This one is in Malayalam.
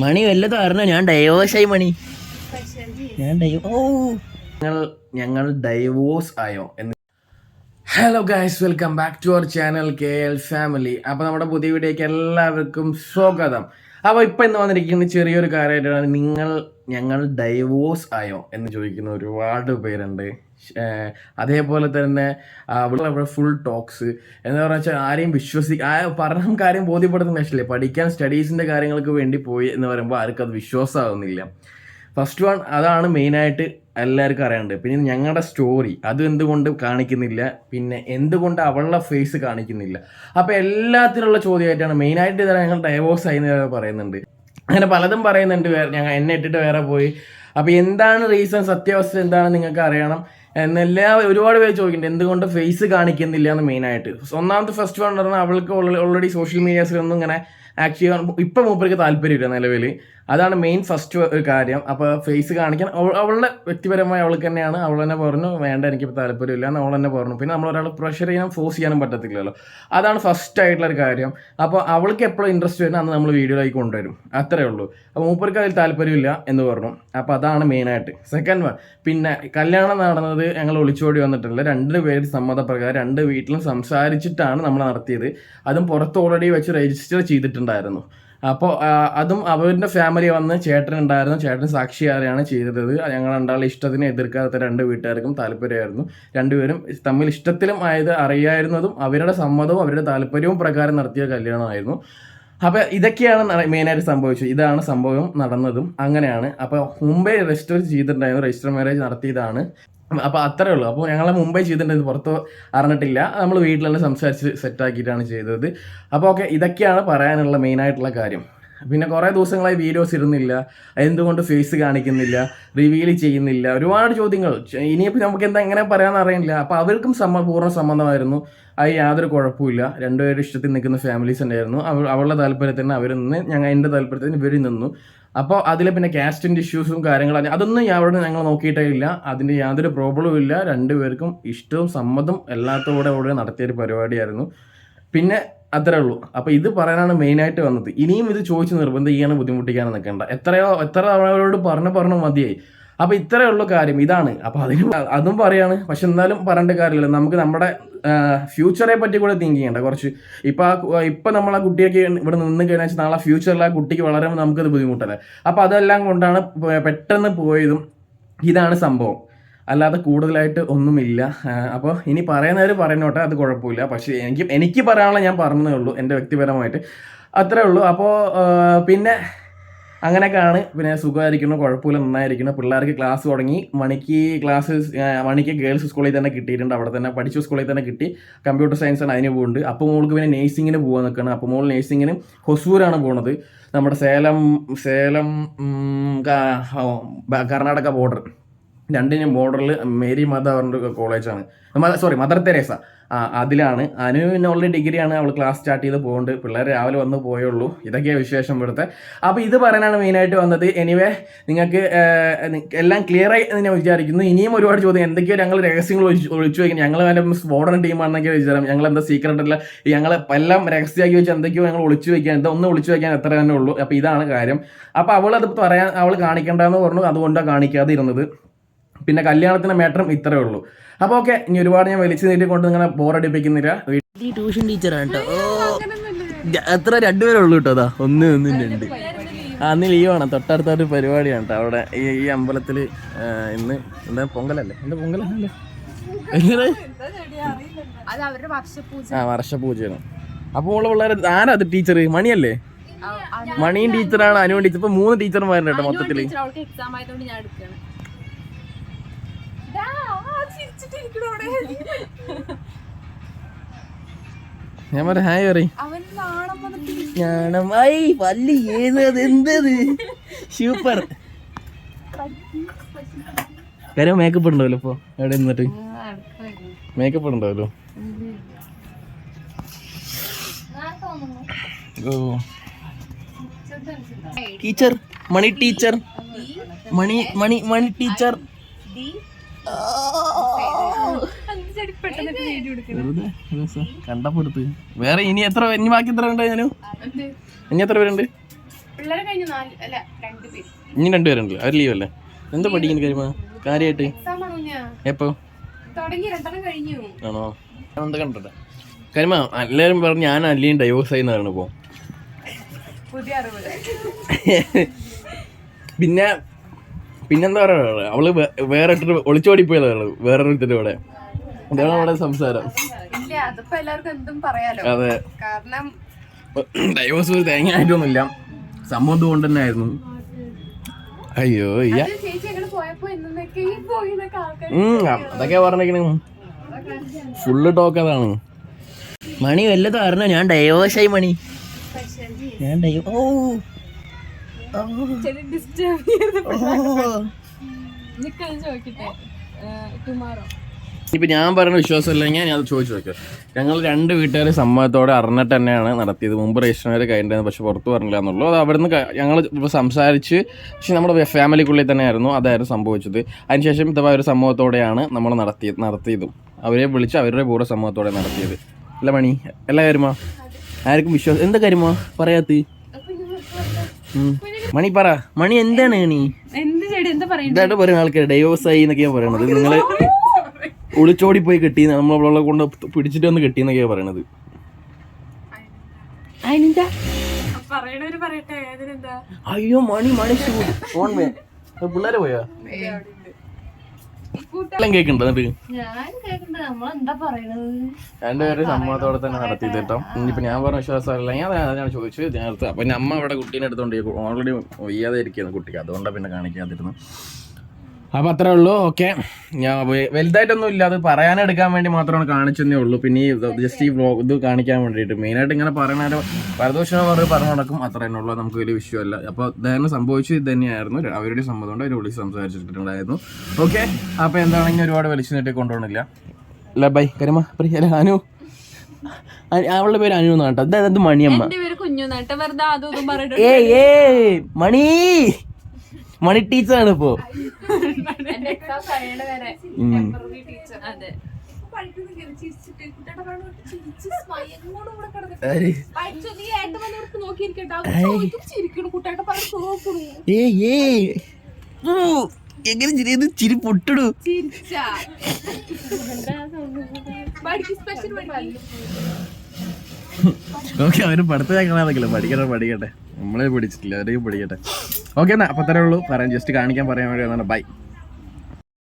മണി വല്ലതും അറിഞ്ഞോ ഞാൻ ഡൈവോഴ്സായി മണി. ഞാൻ ഡൈവോ ഞങ്ങൾ ഞങ്ങൾ ഡൈവോഴ്സ് ആയോ എന്ന് hello guys welcome back to our channel K L family അപ്പോൾ നമ്മുടെ പുതിയ വീഡിയോയ്ക്ക് എല്ലാവർക്കും സ്വാഗതം. അപ്പോൾ ഇപ്പം ഇന്ന് വന്നിരിക്കുന്ന ചെറിയൊരു കാര്യമായിട്ടാണ് നിങ്ങൾ ഞങ്ങൾ ഡൈവോഴ്സ് ആയോ എന്ന് ചോദിക്കുന്ന ഒരുപാട് പേരുണ്ട്. അതേപോലെ തന്നെ അവിടെ ഫുൾ ടോക്സ് എന്ന് പറഞ്ഞാൽ ആരെയും വിശ്വസി പറഞ്ഞ കാര്യം ബോധ്യപ്പെടുന്ന ഇഷ്ടമില്ല പഠിക്കാൻ സ്റ്റഡീസിന്റെ കാര്യങ്ങൾക്ക് വേണ്ടി പോയി എന്ന് പറയുമ്പോൾ ആർക്കും അത് വിശ്വാസമാകുന്നില്ല ഫസ്റ്റ് വൺ അതാണ് മെയിനായിട്ട് എല്ലാവർക്കും അറിയാണ്ട് പിന്നെ ഞങ്ങളുടെ സ്റ്റോറി അത് എന്തുകൊണ്ട് കാണിക്കുന്നില്ല? പിന്നെ എന്തുകൊണ്ട് അവളുടെ ഫേസ് കാണിക്കുന്നില്ല? അപ്പോൾ എല്ലാത്തിനുള്ള ചോദ്യമായിട്ടാണ് മെയിനായിട്ട് ഇതാണ് ഞങ്ങൾ ഡൈവോഴ്സ് ആയി എന്ന് പറയുന്നുണ്ട്. അങ്ങനെ പലതും പറയുന്നുണ്ട്. വേറെ ഞങ്ങൾ എന്നെ ഇട്ടിട്ട് വേറെ പോയി. അപ്പോൾ എന്താണ് റീസൺ സത്യാവസ്ഥ എന്താണെന്ന് നിങ്ങൾക്ക് അറിയണം. എന്നെല്ലാം ഒരുപാട് പേര് ചോദിക്കുന്നുണ്ട്. എന്തുകൊണ്ട് ഫേസ് കാണിക്കുന്നില്ല എന്ന് മെയിനായിട്ട് ഒന്നാമത്തെ ഫസ്റ്റ് വൺ പറഞ്ഞാൽ അവൾക്ക് ഓൾറെഡി സോഷ്യൽ മീഡിയാസിലൊന്നും ഇങ്ങനെ ചെയ്യാൻ ഇപ്പം മൂപ്പർക്ക് താല്പര്യമില്ല നിലവിൽ അതാണ് മെയിൻ ഫസ്റ്റ് കാര്യം. അപ്പോൾ ഫേസ് കാണിക്കാൻ അവളുടെ വ്യക്തിപരമായി അവൾക്ക് തന്നെയാണ്. അവൾ തന്നെ പറഞ്ഞു വേണ്ട എനിക്ക് താല്പര്യമില്ല എന്ന് അവൾ തന്നെ പറഞ്ഞു. പിന്നെ നമ്മൾ ഒരാളെ പ്രഷർ ചെയ്യാൻ ഫോഴ്സ് ചെയ്യാനും പറ്റത്തില്ലല്ലോ. അതാണ് ഫസ്റ്റ് ആയിട്ടുള്ള ഒരു കാര്യം. അപ്പോൾ അവൾക്ക് എപ്പോഴും ഇൻട്രസ്റ്റ് വരുന്നത് അന്ന് നമ്മൾ വീഡിയോയിലേക്ക് കൊണ്ടുവരും. അത്രേ ഉള്ളൂ. അപ്പോൾ മൂപ്പർക്ക് അതിൽ താല്പര്യമില്ല എന്ന് പറഞ്ഞു. അപ്പോൾ അതാണ് മെയിനായിട്ട് സെക്കൻഡ് വൺ പിന്നെ കല്യാണം നടന്നത് ഞങ്ങൾ ഒളിച്ചോടി വന്നിട്ടില്ല. രണ്ട് പേര് സമ്മതപ്രകാരം രണ്ട് വീട്ടിലും സംസാരിച്ചിട്ടാണ് നമ്മൾ നടത്തിയത്. അതും പുറത്ത് ഓൾറെഡി വെച്ച് രജിസ്റ്റർ ചെയ്തിട്ടുണ്ടായിരുന്നു അപ്പോൾ അതും അവരുടെ ഫാമിലി വന്ന് ചേട്ടൻ ഉണ്ടായിരുന്നു. ചേട്ടൻ സാക്ഷിയാരെയാണ് ചെയ്തത്? ഞങ്ങൾ രണ്ടാളെ ഇഷ്ടത്തിന് എതിർക്കാത്ത രണ്ട് വീട്ടുകാർക്കും താല്പര്യമായിരുന്നു. രണ്ടുപേരും തമ്മിൽ ഇഷ്ടത്തിലും ആയത് അറിയായിരുന്നതും അവരുടെ സമ്മതവും അവരുടെ താല്പര്യവും പ്രകാരം നടത്തിയ കല്യാണമായിരുന്നു. അപ്പോൾ ഇതൊക്കെയാണ് മെയിനായിട്ട് സംഭവിച്ചത്. ഇതാണ് സംഭവം നടന്നതും അങ്ങനെയാണ്. അപ്പോൾ മുമ്പേ രജിസ്റ്റർ ചെയ്തിട്ടുണ്ടായിരുന്നു. രജിസ്റ്റർ മാരേജ് നടത്തിയതാണ്. അപ്പോൾ അത്രേ ഉള്ളൂ. അപ്പോൾ ഞങ്ങൾ മുംബൈ ചെയ്തിട്ടുണ്ട്. പുറത്ത് അറിഞ്ഞിട്ടില്ല. നമ്മൾ തന്നെ സംസാരിച്ച് സെറ്റാക്കിയിട്ടാണ് ചെയ്തത്. അപ്പോൾ ഓക്കെ ഇതൊക്കെയാണ് പറയാനുള്ള മെയിനായിട്ടുള്ള കാര്യം. പിന്നെ കുറേ ദിവസങ്ങളായി വീഡിയോസ് ഇരുന്നില്ല എന്തുകൊണ്ട് ഫേസ് കാണിക്കുന്നില്ല? റിവീൽ ചെയ്യുന്നില്ല. ഒരുപാട് ചോദ്യങ്ങൾ. ഇനിയിപ്പോൾ നമുക്ക് എന്താ എങ്ങനെ പറയാമെന്ന് അറിയില്ല. അപ്പോൾ അവർക്കും സമ്മ പൂർണ സമ്മതമായിരുന്നു അത് യാതൊരു കുഴപ്പമില്ല രണ്ടുപേരും ഇഷ്ടത്തിൽ നിൽക്കുന്ന ഫാമിലീസ് ഉണ്ടായിരുന്നു. അവ അവളുടെ താല്പര്യത്തിന് അവർ നിന്ന് ഞങ്ങൾ എന്റെ താല്പര്യത്തിന് ഇവർ നിന്നു. അപ്പോൾ അതിൽ പിന്നെ കാസ്റ്റിന്റെ ഇഷ്യൂസും കാര്യങ്ങളും അതൊന്നും അവിടെ ഞങ്ങൾ നോക്കിയിട്ടേ ഇല്ല. അതിന്റെ യാതൊരു പ്രോബ്ലവും ഇല്ല. രണ്ടുപേർക്കും ഇഷ്ടവും സമ്മതം എല്ലാത്തോടെ കൂടെ നടത്തിയൊരു പരിപാടിയായിരുന്നു. പിന്നെ അത്രേ ഉള്ളൂ. അപ്പോൾ ഇത് പറയാനാണ് മെയിനായിട്ട് വന്നത്. ഇനിയും ഇത് ചോദിച്ച് ചെയ്യാനും ബുദ്ധിമുട്ടിക്കാനും നിൽക്കണ്ട. എത്രയോ എത്ര തവണകളോട് പറഞ്ഞു പറഞ്ഞു മതിയായി. അപ്പോൾ ഇത്രയേ ഉള്ളൂ കാര്യം. ഇതാണ്. അപ്പോൾ അതിന് അതും പറയാണ്. പക്ഷെ എന്നാലും പറയേണ്ട കാര്യമില്ല. നമുക്ക് നമ്മുടെ ഫ്യൂച്ചറെ പറ്റി കൂടെ തിങ്ക് ചെയ്യണ്ട. കുറച്ച് ഇപ്പോൾ ആ ഇപ്പം നമ്മൾ ആ കുട്ടിയൊക്കെ ഇവിടെ നിന്ന് കഴിഞ്ഞാൽ നാളെ ഫ്യൂച്ചറിൽ ആ കുട്ടിക്ക് വളരുമ്പോൾ നമുക്കത് ബുദ്ധിമുട്ടല്ലേ? അപ്പോൾ അതെല്ലാം കൊണ്ടാണ് പെട്ടെന്ന് പോയതും ഇതാണ് സംഭവം. അല്ലാതെ കൂടുതലായിട്ട് ഒന്നുമില്ല. അപ്പോൾ ഇനി പറയുന്നവർ പറയുന്നോട്ടെ അത് കുഴപ്പമില്ല. പക്ഷേ എനിക്ക് എനിക്ക് പറയാനുള്ള ഞാൻ പറഞ്ഞതേ ഉള്ളൂ എന്റെ വ്യക്തിപരമായിട്ട്. അത്രേ ഉള്ളൂ. അപ്പോൾ പിന്നെ അങ്ങനെയൊക്കെയാണ്. പിന്നെ സുഖമായിരിക്കുന്നു കുഴപ്പമില്ല നന്നായിരിക്കുന്നു. പിള്ളേർക്ക് ക്ലാസ് തുടങ്ങി. മണിക്ക് ക്ലാസ് മണിക്ക് ഗേൾസ് സ്കൂളിൽ തന്നെ കിട്ടിയിട്ടുണ്ട്. അവിടെ തന്നെ പഠിച്ച സ്കൂളിൽ തന്നെ കിട്ടി. കമ്പ്യൂട്ടർ സയൻസ് ആണ് അതിന് പോകുന്നുണ്ട്. അപ്പോൾ മോൾക്ക് പിന്നെ നേഴ്സിങ്ങിന് പോകാൻ നിൽക്കണം അപ്പോൾ മോൾ നേഴ്സിങ്ങിന് ഹൊസൂരാണ് പോകുന്നത്. നമ്മുടെ സേലം സേലം കർണാടക ബോർഡർ. രണ്ടിനും ബോർഡറിൽ മേരി മദർ പറഞ്ഞൊരു കോളേജാണ് സോറി മദർ തെരേസ. അതിലാണ്. അനു പിന്നെ ഓൾറെഡി ഡിഗ്രിയാണ് അവൾ ക്ലാസ് സ്റ്റാർട്ട് ചെയ്ത് പോകുന്നുണ്ട് പിള്ളേർ രാവിലെ വന്ന് പോയുള്ളൂ ഇതൊക്കെയാണ് വിശേഷം ഇവിടുത്തെ. അപ്പോൾ ഇത് പറയാനാണ് മെയിനായിട്ട് വന്നത്. എനിവേ നിങ്ങൾക്ക് എല്ലാം ക്ലിയർ ആയി ഞാൻ വിചാരിക്കുന്നു. ഇനിയും ഒരുപാട് ചോദ്യം. എന്തൊക്കെയോ ഞങ്ങൾ രഹസ്യങ്ങൾ ഒളിച്ച് ഒളിച്ചു വയ്ക്കുന്നു ഞങ്ങൾ അതിന്റെ മോഡേൺ ടീമാണെന്നൊക്കെ വിചാരം. ഞങ്ങൾ എന്താ സീക്രട്ട് അല്ല. ഞങ്ങൾ എല്ലാം രഹസ്യമാക്കി വെച്ച് എന്തൊക്കെയോ ഞങ്ങൾ ഒളിച്ചു വയ്ക്കാൻ എന്താ ഒന്ന് ഒളിച്ചു വയ്ക്കാൻ എത്ര തന്നെ ഉള്ളൂ. അപ്പോൾ ഇതാണ് കാര്യം. അപ്പോൾ അവൾ അത് പറയാൻ അവൾ കാണിക്കേണ്ടതെന്ന് പറഞ്ഞു. അതുകൊണ്ടാണ് കാണിക്കാതെ ഇരുന്നത് പിന്നെ കല്യാണത്തിന് മേട്ടറും ഇത്രേ ഉള്ളൂ. അപ്പോൾ ഓക്കെ ഇനി ഒരുപാട് ഞാൻ വലിച്ചു നീട്ടി കൊണ്ട് നിങ്ങളെ ബോറടിപ്പിക്കുന്നില്ല ട്യൂഷൻ ടീച്ചറാണ് കേട്ടോ. ഓ എത്ര രണ്ടുപേരേ ഉള്ളൂ കേട്ടോ അതാ. ഒന്ന് ഒന്നും രണ്ട്. ആ അന്ന് ലീവാണ് തൊട്ടടുത്തൊരു പരിപാടിയാണ് കേട്ടോ അവിടെ. ഈ ഈ അമ്പലത്തിൽ ഇന്ന് എന്താ പൊങ്കലല്ലേ? എന്താ പൊങ്കലല്ലേ ആ വർഷപൂജയാണ്. അപ്പോൾ ഉള്ള പിള്ളേർ ആരാ അത് ടീച്ചർ മണിയല്ലേ? മണിയും ടീച്ചറാണ് അനുവും ടീച്ചർ ഇപ്പൊ മൂന്ന് ടീച്ചർമാരുണ്ട് കേട്ടോ അവൾക്ക് എക്സാം ആയതുകൊണ്ട് ഞാൻ എടുക്കുകയാണ് ഞാൻ പറയാം ഹായ് പറയും. ഞാനമായി പല്ലി ഏത് എന്തത് സൂപ്പർ. കാര്യം മേക്കപ്പ് ഉണ്ടല്ലോ ഇപ്പൊ. എവിടെ നിന്നിട്ട് മേക്കപ്പ് ഉണ്ടല്ലോ teacher Mani teacher. Mani Mani Mani teacher. ആ. വെറുതെ വേറെ ഇനി എത്ര ഇനി ബാക്കി എത്ര ഉണ്ട് ഞാനു? ഇനി എത്ര പേരുണ്ട്? ഇനി രണ്ടുപേരുണ്ട് അവർ ലീവ് അല്ലേ? എന്താ പഠിക്കുന്ന കാര്യമാ? കാര്യമായിട്ട് എപ്പോ? ആണോ? എന്താ കണ്ടിട്ടെ? കരിമ എല്ലാവരും പറഞ്ഞു ഞാൻ അല്ലിയും ഡൈവോഴ്സ് ആയി ഇപ്പോൾ പുതിയ അറിവ്. പിന്നെ പിന്നെന്താ പറയുക അവൾ വേറെ ഇട്ടിട്ട് ഒളിച്ചോടി പോയതാണ് വേറൊരു വേറൊരുത്തിന്റെ കൂടെ. ഇതാണ് നമ്മുടെ സംസാരം. ഇല്ല അതിപ്പോ എല്ലാവർക്കും എന്തും പറയാലോ. അതെ. കാരണം ഡൈവോഴ്സ് ഒരു തേങ്ങ ആയിട്ടൊന്നുമില്ല സംഭവം കൊണ്ട് തന്നെ ആയിരുന്നു അയ്യോ അതൊക്കെ പറഞ്ഞേക്കണേ. ഫുള്ള് ടോക്ക് അതാണ്. മണി വല്ല കാരണം ഞാൻ ഡൈവേഴ്സായി മണി. ഞാൻ ഡൈവ ഓ. ഡിസ്റ്റർബ് ചോദിക്കട്ടെ ടുമാറോ ഇപ്പൊ ഞാൻ പറയുന്ന വിശ്വാസമില്ലെങ്കിൽ ഞാൻ അത് ചോദിച്ചു നോക്കാം. ഞങ്ങൾ രണ്ട് വീട്ടുകാർ സമ്മതത്തോടെ അറിഞ്ഞിട്ട് തന്നെയാണ് നടത്തിയത്. മുമ്പ് രജിസ്റ്റർ വരെ കഴിഞ്ഞിരുന്നു പക്ഷെ പുറത്ത് പറഞ്ഞില്ല എന്നുള്ളൂ. അത് അവിടുന്ന് ഞങ്ങൾ ഇപ്പോൾ സംസാരിച്ച് പക്ഷെ നമ്മുടെ ഫാമിലിക്കുള്ളിൽ തന്നെയായിരുന്നു അതായിരുന്നു സംഭവിച്ചത്. അതിനുശേഷം ഇതവ ഒരു സമൂഹത്തോടെയാണ് നമ്മൾ നടത്തിയത് നടത്തിയതും. അവരെ വിളിച്ച് അവരുടെ പൂർവ സമൂഹത്തോടെ നടത്തിയത്. അല്ല മണി എല്ലാ കാര്യമാ ആർക്കും വിശ്വാസം എന്താ കാര്യമാ പറയാത്ത. മണി പറ. മണി എന്താണ് നീ ഇതായിട്ട് പറയുന്ന ആൾക്കാർ ഡൈവേഴ്സ് ആയി എന്നൊക്കെയാണ് പറയുന്നത്. നിങ്ങൾ ഒളിച്ചോടി പോയി കെട്ടി നമ്മളെ കൊണ്ട് പിടിച്ചിട്ട് വന്ന് കെട്ടിന്നൊക്കെയാ പറയണത്. അയ്യോ മണി മണി ഫോൺ വേ. പിള്ളേരെ പോയാ? എല്ലാം കേൾക്കണ്ടോ രണ്ടുപേരും സമ്മതത്തോടെ തന്നെ നടത്തി കേട്ടോ. ഇനിയിപ്പോ ഞാൻ പറഞ്ഞ വിശ്വാസമല്ല. ഞാൻ അതാണ് ചോദിച്ചു ഞാൻ അടുത്ത് അപ്പൊ അമ്മ അവിടെ കുട്ടീനെ എടുത്തോണ്ട് ഓൾറെഡി വയ്യാതെ ഇരിക്കുന്നു കുട്ടിക്ക്. അതുകൊണ്ടാണ് പിന്നെ കാണിക്കാതിരുന്നു അപ്പൊ അത്രേ ഉള്ളൂ. ഓക്കെ ഞാൻ വലുതായിട്ടൊന്നും ഇല്ല. അത് പറയാനെടുക്കാൻ വേണ്ടി മാത്രമാണ് കാണിച്ചതേ ഉള്ളൂ. പിന്നെ ഈ ജസ്റ്റ് ഈ വ്ലോഗ് ഇത് കാണിക്കാൻ വേണ്ടിയിട്ട് മെയിനായിട്ട് ഇങ്ങനെ പറയണ പരദോഷം പറഞ്ഞ് പറഞ്ഞു നടക്കും. അത്ര തന്നെ ഉള്ളൂ നമുക്ക് വലിയ വിഷയമല്ല അപ്പോൾ ഇതായിരുന്നു സംഭവിച്ചു ഇത് തന്നെയായിരുന്നു. അവരുടെ സമ്മതം കൊണ്ട് അവർ വിളിച്ച് സംസാരിച്ചിട്ടുണ്ടായിരുന്നു. ഓക്കെ അപ്പോൾ എന്താണെങ്കിൽ ഒരുപാട് വലിച്ചു നീട്ടി കൊണ്ടുപോകണില്ല. അല്ല ബൈ. കരിമ അല്ല അനു. അവളുടെ പേര് അനു എന്നാട്ടോ അതായത് മണിയമ്മ. നട്ട മണി. മണി ടീച്ചറാണ് ഇപ്പോ എങ്ങനെ ചിരി ചിരി പൊട്ടിടൂ ഓക്കെ അവർ പഠിത്തം പഠിക്കട്ടെ പഠിക്കട്ടെ. നമ്മളെ പഠിച്ചിട്ടില്ല അവരെയും പഠിക്കട്ടെ. ഓക്കെ എന്നാ അപ്പൊ തന്നെ ഉള്ളൂ. പറയാൻ ജസ്റ്റ് കാണിക്കാൻ പറയാൻ വേണ്ടി ബൈ